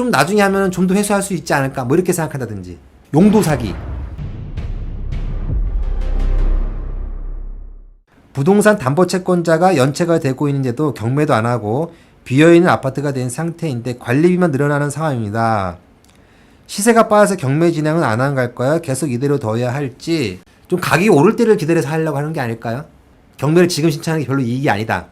좀 나중에 하면 좀 더 회수할 수 있지 않을까 뭐 이렇게 생각한다든지 용도 사기 부동산 담보 채권자가 연체가 되고 있는데도 경매도 안 하고 비어있는 아파트가 된 상태인데 관리비만 늘어나는 상황입니다. 시세가 빠져서 경매 진행은 안 한 걸까요? 계속 이대로 둬야 할지 좀 가격이 오를 때를 기다려서 하려고 하는 게 아닐까요? 경매를 지금 신청하는 게 별로 이익이 아니다.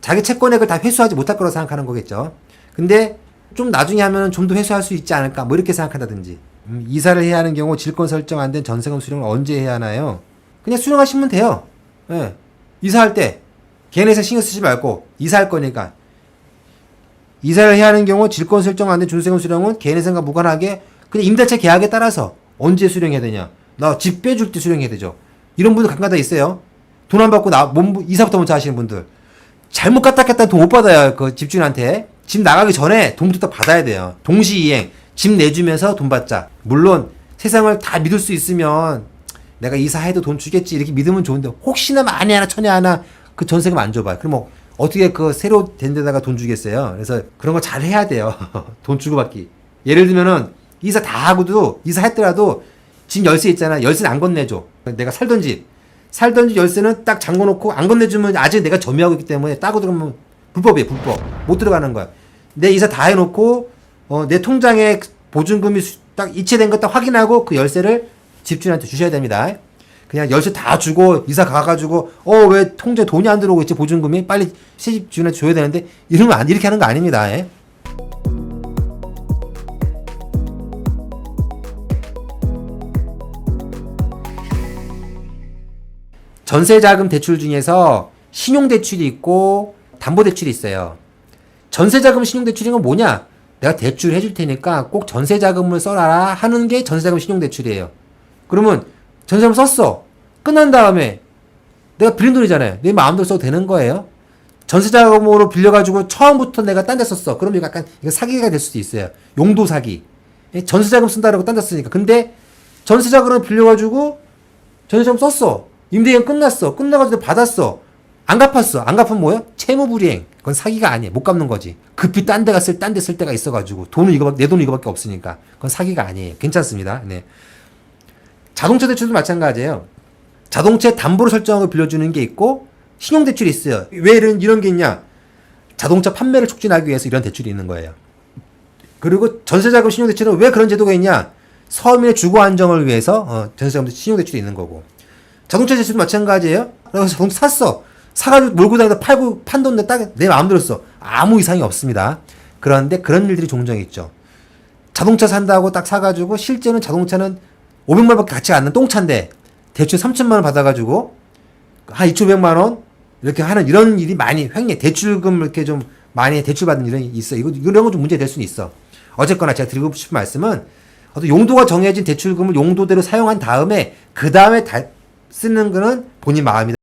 자기 채권액을 다 회수하지 못할 거라고 생각하는 거겠죠. 근데 좀 나중에 하면 좀 더 회수할 수 있지 않을까? 뭐 이렇게 생각한다든지. 음, 이사를 해야 하는 경우 질권 설정 안 된 전세금 수령을 언제 해야 하나요? 그냥 수령하시면 돼요. 예. 이사할 때 걔네에서 신경 쓰지 말고 이사할 거니까. 이사를 해야 하는 경우 질권 설정 안된 준세금 수령은 개인회생과 무관하게 그냥 임대차 계약에 따라서 언제 수령해야 되냐. 나 집 빼줄 때 수령해야 되죠. 이런 분들 간간다 있어요. 돈 안 받고 나 몸, 이사부터 먼저 하시는 분들. 잘못 갖다 겠다 돈 못 받아요 그 집주인한테 집 나가기 전에 돈부터 받아야 돼요. 동시이행. 집 내주면서 돈 받자. 물론 세상을 다 믿을 수 있으면 내가 이사해도 돈 주겠지 이렇게 믿으면 좋은데 혹시나 만에 하나 천에 하나 그 전세금 안 줘봐요 그럼 뭐 어떻게 그 새로 된 데다가 돈 주겠어요? 그래서 그런 거 잘 해야 돼요. 돈 주고받기. 예를 들면은 이사 다 하고도 이사 했더라도 집 열쇠 있잖아. 열쇠는 안 건네줘. 내가 살던 집. 살던 집 열쇠는 딱 잠궈놓고 안 건네주면 아직 내가 점유하고 있기 때문에 따고 들어가면 불법이에요 불법. 못 들어가는 거야. 내 이사 다 해놓고 어, 내 통장에 보증금이 수- 딱 이체된 거딱 확인하고 그 열쇠를 집주인한테 주셔야 됩니다. 그냥 열쇠 다 주고 이사 가가지고 어 왜 통장에 돈이 안 들어오고 있지 보증금이? 빨리 시집 주인한테 줘야 되는데 이러면 안 이렇게 하는 거 아닙니다. 예. 전세자금 대출 중에서 신용대출이 있고 담보대출이 있어요. 전세자금 신용대출인 건 뭐냐? 내가 대출 해줄 테니까 꼭 전세자금을 써라 하는 게 전세자금 신용대출이에요. 그러면 전세자금 썼어. 끝난 다음에 내가 빌린 돈이잖아요. 내 마음대로 써도 되는 거예요. 전세자금으로 빌려가지고 처음부터 내가 딴 데 썼어. 그러면 이거 약간 이거 사기가 될 수도 있어요. 용도 사기. 예, 전세자금 쓴다라고 딴 데 쓰니까. 근데 전세자금을 빌려가지고 전세자금 썼어. 임대기간 끝났어. 끝나가지고 받았어. 안 갚았어. 안 갚으면 뭐야? 채무불이행. 그건 사기가 아니야. 못 갚는 거지. 급히 딴 데 갔을 딴 데 쓸 때가 있어가지고 돈은 이거 내 돈은 이거밖에 없으니까 그건 사기가 아니에요. 괜찮습니다. 네. 자동차 대출도 마찬가지예요. 자동차 담보로 설정하고 빌려주는 게 있고 신용 대출이 있어요. 왜 이런 이런 게 있냐? 자동차 판매를 촉진하기 위해서 이런 대출이 있는 거예요. 그리고 전세자금 신용 대출은 왜 그런 제도가 있냐? 서민의 주거 안정을 위해서 어, 전세자금 신용 대출이 있는 거고 자동차 대출도 마찬가지예요. 그래서 자동차 샀어. 사가지고 몰고 다니다 팔고 판돈 내딱내 마음대로 써. 아무 이상이 없습니다. 그런데 그런 일들이 종종 있죠. 자동차 산다고 딱 사가지고 실제는 자동차는 500만 원밖에 가치가 않는 똥차인데 대출 3천만 원 받아가지고 한 2,500만 원 이렇게 하는 이런 일이 많이 횡령 대출금 이렇게 좀 많이 대출 받는 일이 있어. 이거 이런 건 좀 문제 될 수는 있어. 어쨌거나 제가 드리고 싶은 말씀은 어떤 용도가 정해진 대출금을 용도대로 사용한 다음에 그 다음에 쓰는 거는 본인 마음이다.